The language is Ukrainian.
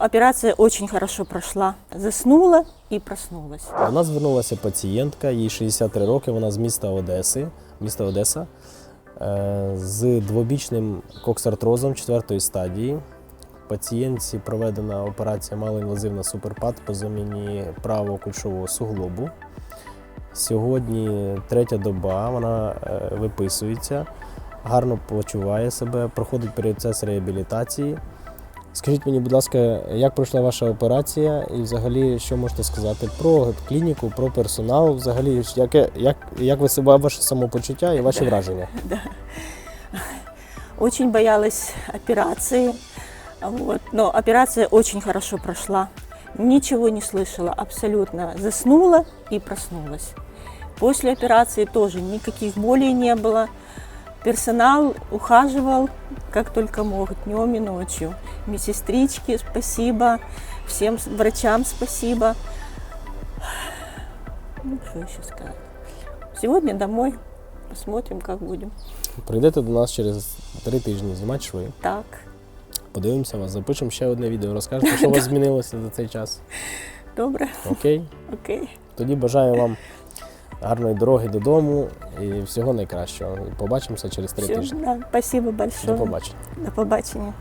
Операция очень хорошо прошла. Заснула и проснулась. До нас звернулася пацієнтка, їй 63 роки, вона з міста Одеси, міста Одеса, е, з двобічним коксартрозом 4 стадії. Пацієнтці проведена операція малоінвазивна суперпад по заміні правого кульшового суглобу. Сьогодні третя доба, вона е, виписується, гарно почуває себе, проходить процес реабілітації. Скажіть мені, будь ласка, як пройшла ваша операція і взагалі що можете сказати про клініку, про персонал, взагалі, яке, як, як ви себе, ваше самопочуття і ваші враження? Очень боялась операции. Вот. Но операция очень хорошо прошла. Ничего не слышала абсолютно. Заснула и проснулась. После операции тоже никаких болей не было. Персонал ухаживал как только мог, днем и ночью. Медсестрички, спасибо. Всем врачам спасибо. Ну, что еще сказать. Сегодня домой. Посмотрим, как будем. Прийдете до нас через три тижні, знімати шви. Так. Подивимося вас, запишемо ще одне відео, розкажете, що у вас змінилося за цей час. Добре. Окей? Окей. Тоді бажаю вам гарної дороги додому і всього найкращого. Побачимося через три тижні. да, спасибо До побачення. До побачення.